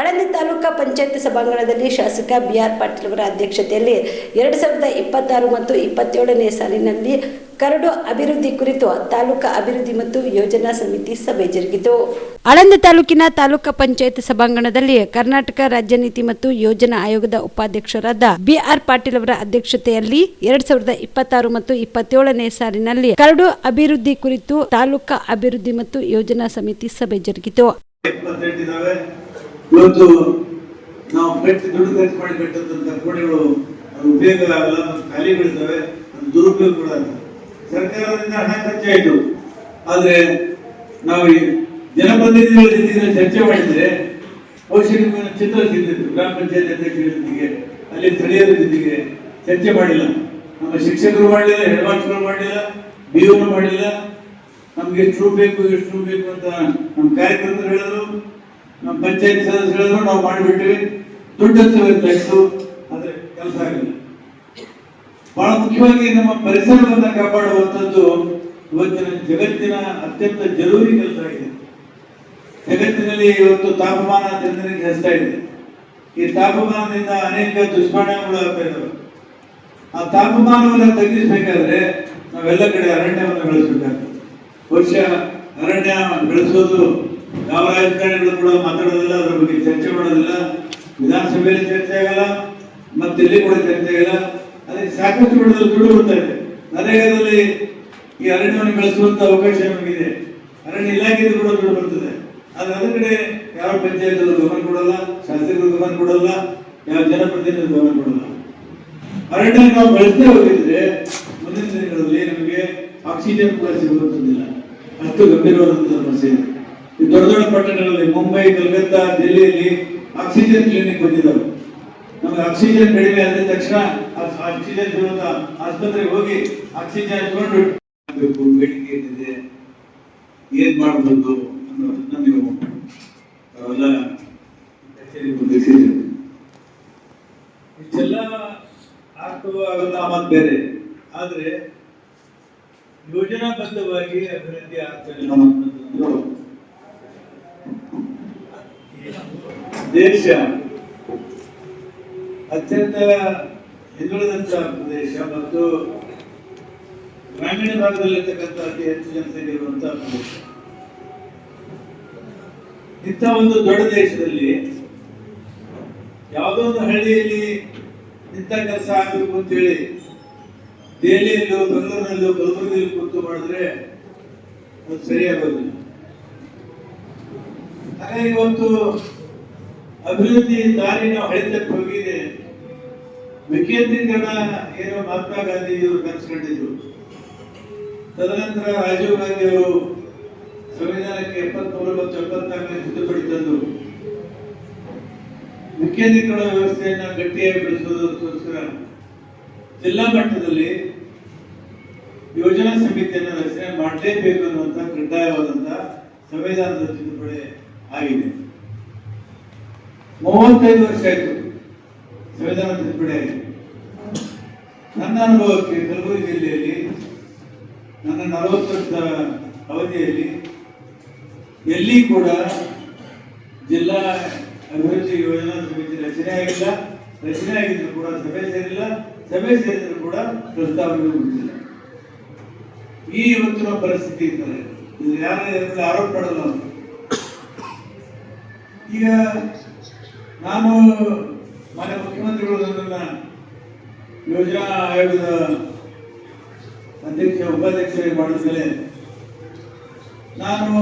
ಆಳಂದಿ ತಾಲೂಕಾ ಪಂಚಾಯತ್ ಸಭಾಂಗಣದಲ್ಲಿ ಶಾಸಕ ಬಿಆರ್ ಪಾಟೀಲ್ ಅವರ ಅಧ್ಯಕ್ಷತೆಯಲ್ಲಿ ಎರಡು ಸಾವಿರದ ಇಪ್ಪತ್ತಾರು ಮತ್ತು ಇಪ್ಪತ್ತೇಳನೇ ಸಾಲಿನಲ್ಲಿ ಕರಡು ಅಭಿವೃದ್ಧಿ ಕುರಿತು ತಾಲೂಕಾ ಅಭಿವೃದ್ಧಿ ಮತ್ತು ಯೋಜನಾ ಸಮಿತಿ ಸಭೆ ಜರುಗಿತು. ಆಳಂದ ತಾಲೂಕಿನ ತಾಲೂಕಾ ಪಂಚಾಯತ್ ಸಭಾಂಗಣದಲ್ಲಿ ಕರ್ನಾಟಕ ರಾಜ್ಯ ನೀತಿ ಮತ್ತು ಯೋಜನಾ ಆಯೋಗದ ಉಪಾಧ್ಯಕ್ಷರಾದ ಬಿಆರ್ ಪಾಟೀಲ್ ಅವರ ಅಧ್ಯಕ್ಷತೆಯಲ್ಲಿ ಎರಡ್ ಸಾವಿರದ ಇಪ್ಪತ್ತಾರು ಮತ್ತು ಇಪ್ಪತ್ತೇಳನೇ ಸಾಲಿನಲ್ಲಿ ಕರಡು ಅಭಿವೃದ್ಧಿ ಕುರಿತು ತಾಲೂಕಾ ಅಭಿವೃದ್ಧಿ ಮತ್ತು ಯೋಜನಾ ಸಮಿತಿ ಸಭೆ ಜರುಗಿತು. ಇವತ್ತು ನಾವು ಕಟ್ಟಿ ದುಡ್ಡು ಖರ್ಚು ಮಾಡಿ ಕಟ್ಟಿದಂತ ಕೋಣೆಗಳು ಉಪಯೋಗ ಆಗಲ್ಲ ಖಾಲಿ ಬೀಳ್ತವೆ ದುರುಪಯೋಗ ಕೂಡ. ಸರ್ಕಾರದಿಂದ ಹಣ ಖರ್ಚಾಯಿತು. ಆದ್ರೆ ನಾವು ಜನಪ್ರತಿನಿಧಿಗಳ ಜೊತೆಗೆ ಚರ್ಚೆ ಮಾಡಿದ್ರೆ ಔಷಧಿ ಚಿತ್ರ ಸಿಗ್ತಿತ್ತು. ಗ್ರಾಮ ಪಂಚಾಯತ್ ಅಧ್ಯಕ್ಷರ ಜೊತೆಗೆ ಅಲ್ಲಿ ಸ್ಥಳೀಯರ ಜೊತೆಗೆ ಚರ್ಚೆ ಮಾಡಿಲ್ಲ. ನಮ್ಮ ಶಿಕ್ಷಕರು ಮಾಡಲಿಲ್ಲ ಹೆಡ್ ಮಾಸ್ಟರ್ ಮಾಡಲಿಲ್ಲ ಬಿ ಮಾಡಲಿಲ್ಲ ನಮ್ಗೆ ಎಷ್ಟು ಬೇಕು ಎಷ್ಟು ಬೇಕು ಅಂತ ನಮ್ಮ ಕಾರ್ಯಕರ್ತರು ಹೇಳಿದ್ರು. ನಮ್ಮ ಪಂಚಾಯತ್ ಸದಸ್ಯರು ನಾವು ಮಾಡಿಬಿಟ್ವಿ ದುಡ್ಡು ಅಂತ ಇತ್ತು ಅಂದ್ರೆ ಕೆಲಸ ಆಗಲಿಲ್ಲ ಬಹಳ ಮುಖ್ಯವಾಗಿ ನಮ್ಮ ಪರಿಸರವನ್ನು ಕಾಪಾಡುವಂಥದ್ದು ಇವತ್ತಿನ ಜಗತ್ತಿನ ಅತ್ಯಂತ ಜರೂರಿ ಕೆಲಸ ಆಗಿದೆ. ಜಗತ್ತಿನಲ್ಲಿ ಇವತ್ತು ತಾಪಮಾನ ಜನರಿಗೆ ಹೆಚ್ಚಾ ಇದೆ. ಈ ತಾಪಮಾನದಿಂದ ಅನೇಕ ದುಷ್ಪರಿಣಾಮಗಳು ಆಗ್ತಾ ಇದ್ದಾವೆ. ಆ ತಾಪಮಾನವನ್ನು ತಗ್ಗಿಸಬೇಕಾದ್ರೆ ನಾವೆಲ್ಲ ಕಡೆ ಅರಣ್ಯವನ್ನು ಬೆಳೆಸಬೇಕಾಗ್ತದೆ. ವರ್ಷ ಅರಣ್ಯ ಬೆಳೆಸೋದು ಯಾವ ರಾಜಕಾರಣಿಗಳು ಕೂಡ ಮಾತಾಡೋದಿಲ್ಲ, ಅದರ ಬಗ್ಗೆ ಚರ್ಚೆ ಮಾಡೋದಿಲ್ಲ. ವಿಧಾನಸಭೆಯಲ್ಲಿ ಚರ್ಚೆ ಆಗಲ್ಲ, ಮತ್ತೆ ಇಲ್ಲಿ ಕೂಡ ಚರ್ಚೆ ಆಗಲ್ಲ. ಅದಕ್ಕೆ ಸಾಕಷ್ಟು ಮಟ್ಟದಲ್ಲಿ ದುಡ್ಡು ಬರ್ತಾ ಇದೆ. ನರೇಗಾದಲ್ಲಿ ಈ ಅರಣ್ಯವನ್ನು ಬೆಳೆಸುವಂತ ಅವಕಾಶ ನಮಗಿದೆ. ಅರಣ್ಯ ಇಲಾಖೆಯಿಂದ ಕೂಡ ದುಡ್ಡು ಬರ್ತದೆ. ಆದ್ರೆ ಅದ್ರ ಕಡೆ ಯಾವ ಪಂಚಾಯತ್ ಗಮನ ಕೊಡಲ್ಲ, ಶಾಸಕರು ಗಮನ ಕೊಡಲ್ಲ, ಯಾವ ಜನಪ್ರತಿನಿಧಿ ಗಮನ ಕೊಡಲ್ಲ. ಅರಣ್ಯ ನಾವು ಬೆಳೆಸದೇ ಹೋಗಿದ್ರೆ ಮುಂದಿನ ದಿನಗಳಲ್ಲಿ ನಮಗೆ ಆಕ್ಸಿಜನ್ ಕೂಡ ಸಿಗುವಂತದ್ದಿಲ್ಲ ಅಷ್ಟು ಗಂಭೀರವಾದಂತಹ ಸಮಸ್ಯೆ ಇದೆ. ಈ ದೊಡ್ಡ ದೊಡ್ಡ ಪಟ್ಟಣಗಳಲ್ಲಿ ಮುಂಬೈ ಕಲ್ಕತ್ತಾ ದಿಲ್ಲಿಯಲ್ಲಿ ಆಕ್ಸಿಜನ್ ಕ್ಲಿನಿಕ್ ಬಂದಿದ್ದಾವೆ ನಮಗೆ ಆಕ್ಸಿಜನ್ ಕಡಿಮೆ ಆದ ತಕ್ಷಣ ಆಕ್ಸಿಜನ್ ಸಿಗುವಂತ ಆಸ್ಪತ್ರೆಗೆ ಹೋಗಿ ಆಕ್ಸಿಜನ್ ಹಚ್ಕೊಂಡು ಬೇಡಿಕೆ ಏನಿದೆ ಏನ್ ಮಾಡಬಹುದು ಅನ್ನೋದನ್ನ ನೀವು ಅವೆಲ್ಲ ಇಷ್ಟೆಲ್ಲ ಆಗ್ತವೋ ಆಗಲ್ಲ ಮತ್ ಬೇರೆ. ಆದ್ರೆ ಯೋಜನಾಬದ್ಧವಾಗಿ ಅಭಿವೃದ್ಧಿ ಆಗ್ತಾ ಇಲ್ಲ ಅನ್ನೋದು ದೇಶ ಅತ್ಯಂತ ಹಿಂದುಳಿದಂತಹ ಪ್ರದೇಶ ಮತ್ತು ಗ್ರಾಮೀಣ ಭಾಗದಲ್ಲಿರ್ತಕ್ಕಂಥ ಅತಿ ಹೆಚ್ಚು ಜನಸಂಖ್ಯೆ ಇರುವಂತಹ ಪ್ರದೇಶ. ಇಂಥ ಒಂದು ದೊಡ್ಡ ದೇಶದಲ್ಲಿ ಯಾವುದೋ ಒಂದು ಹಳ್ಳಿಯಲ್ಲಿ ಇಂಥ ಕೆಲಸ ಆಗಬೇಕು ಅಂತೇಳಿ ದೆಹಲಿಯಲ್ಲೋ, ಬೆಂಗಳೂರಿನಲ್ಲೋ, ಕಲಬುರಗಿಯಲ್ಲಿ ಕೂತು ಮಾಡಿದ್ರೆ ಅದು ಸರಿಯಾಗೋದಿಲ್ಲ. ಹಾಗಾಗಿ ಇವತ್ತು ಅಭಿವೃದ್ಧಿ ದಾರಿ ನಾವು ಹಳಿತಕ್ಕೆ ಹೋಗಿದೆ. ವಿಕೇಂದ್ರೀಕರಣ ಏನೋ ಮಹಾತ್ಮ ಗಾಂಧೀಜಿಯವರು ಕನಸ್ಕೊಂಡಿದ್ರು ತದನಂತರ ರಾಜೀವ್ ಗಾಂಧಿ ಅವರು ಸಂವಿಧಾನಕ್ಕೆ ಎಪ್ಪತ್ಮೂರು ಮತ್ತು ಎಪ್ಪತ್ನಾಲ್ಕನೇ ತಿದ್ದುಪಡಿ ತಂದು ವಿಕೇಂದ್ರೀಕರಣ ವ್ಯವಸ್ಥೆಯನ್ನ ಗಟ್ಟಿಯಾಗಿ ಬೆಳೆಸುವುದಕ್ಕೋಸ್ಕರ ಜಿಲ್ಲಾ ಮಟ್ಟದಲ್ಲಿ ಯೋಜನಾ ಸಮಿತಿಯನ್ನು ರಚನೆ ಮಾಡಲೇಬೇಕು ಅನ್ನುವಂಥ ಕಡ್ಡಾಯವಾದಂಥ ಸಂವಿಧಾನದ ತಿದ್ದುಪಡಿ ಆಗಿದೆ. ಮೂವತ್ತೈದು ವರ್ಷ ಆಯ್ತು. ಸಂವಿಧಾನ ತಿದ್ದುಪಡಿ ಆಗಿದೆ ನನ್ನ ಅನುಭವಕ್ಕೆ ಕಲಬುರಗಿ ಜಿಲ್ಲೆಯಲ್ಲಿ, ನನ್ನ ನಲವತ್ತು ವರ್ಷದ ಅವಧಿಯಲ್ಲಿ ಎಲ್ಲಿ ಕೂಡ ಜಿಲ್ಲಾ ಅಭಿವೃದ್ಧಿ ಯೋಜನಾ ಸಮಿತಿ ರಚನೆ ಆಗಿಲ್ಲ. ರಚನೆ ಆಗಿದ್ರು ಕೂಡ ಸಭೆ ಸೇರಿಲ್ಲ. ಸಭೆ ಸೇರಿದ್ರು ಕೂಡ ಪ್ರಸ್ತಾವನೆ ಬಿಟ್ಟಿಲ್ಲ ಈ ಇವತ್ತಿನ ಪರಿಸ್ಥಿತಿ ಇದ್ದಾರೆ ಇದು ಯಾರ ಆರೋಪ ಮಾಡಲ್ಲ ಈಗ ನಾನು ಮಾನ್ಯ ಮುಖ್ಯಮಂತ್ರಿಗಳು ನನ್ನ ಯೋಜನಾ ಆಯೋಗದ ಅಧ್ಯಕ್ಷ ಉಪಾಧ್ಯಕ್ಷ ಮಾಡಿದ್ಮೇಲೆ ನಾನು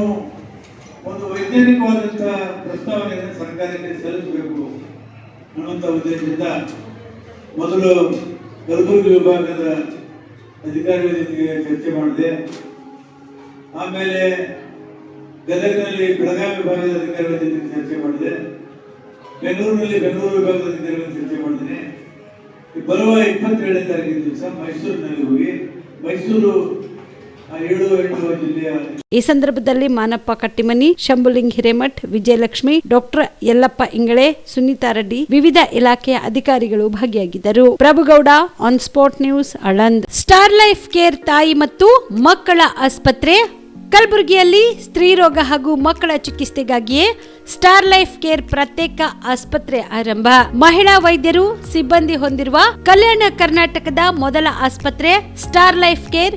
ಒಂದು ವೈಜ್ಞಾನಿಕವಾದಂತಹ ಪ್ರಸ್ತಾವನೆಯನ್ನು ಸರ್ಕಾರಕ್ಕೆ ಸಲ್ಲಿಸಬೇಕು ಅನ್ನುವಂಥ ಉದ್ದೇಶದಿಂದ ಮೊದಲು ಕಲಬುರಗಿ ವಿಭಾಗದ ಅಧಿಕಾರಿಗಳ ಜೊತೆಗೆ ಚರ್ಚೆ ಮಾಡಿದೆ. ಆಮೇಲೆ ಗದಗಿನಲ್ಲಿ ಬೆಳಗಾವಿ ವಿಭಾಗದ ಅಧಿಕಾರಿಗಳ ಜೊತೆಗೆ ಚರ್ಚೆ ಮಾಡಿದೆ. ಬೆಂಗಳೂರಿನಲ್ಲಿ ಬೆಂಗಳೂರು ವಿಭಾಗದಲ್ಲಿ ಚರ್ಚೆ ಮಾಡಿದ್ದೀನಿ ಈ ಬರುವ ಇಪ್ಪತ್ತೇಳನೇ ತಾರೀಕಿನ ದಿವಸ ಮೈಸೂರಿನಲ್ಲಿ ಹೋಗಿ, ಮೈಸೂರು ಏಳು, ಎಂಟು ಜಿಲ್ಲೆಯ ಈ ಸಂದರ್ಭದಲ್ಲಿ ಮಾನಪ್ಪ ಕಟ್ಟಿಮನಿ, ಶಂಭುಲಿಂಗ್ ಹಿರೇಮಠ್, ವಿಜಯಲಕ್ಷ್ಮಿ, ಡಾಕ್ಟರ್ ಯಲ್ಲಪ್ಪ ಇಂಗಳೆ, ಸುನೀತಾ ರೆಡ್ಡಿ ವಿವಿಧ ಇಲಾಖೆಯ ಅಧಿಕಾರಿಗಳು ಭಾಗಿಯಾಗಿದ್ದರು. Prabhugouda on spot news Aland. Star life care ತಾಯಿ ಮತ್ತು ಮಕ್ಕಳ ಆಸ್ಪತ್ರೆ ಕಲಬುರಗಿಯಲ್ಲಿ ಸ್ತ್ರೀರೋಗ ಹಾಗೂ ಮಕ್ಕಳ ಚಿಕಿತ್ಸೆಗಾಗಿಯೇ ಸ್ಟಾರ್ ಲೈಫ್ ಕೇರ್ ಪ್ರತ್ಯೇಕ ಆಸ್ಪತ್ರೆ ಆರಂಭ. ಮಹಿಳಾ ವೈದ್ಯರು ಸಿಬ್ಬಂದಿ ಹೊಂದಿರುವ ಕಲ್ಯಾಣ ಕರ್ನಾಟಕದ ಮೊದಲ ಆಸ್ಪತ್ರೆ ಸ್ಟಾರ್ ಲೈಫ್ ಕೇರ್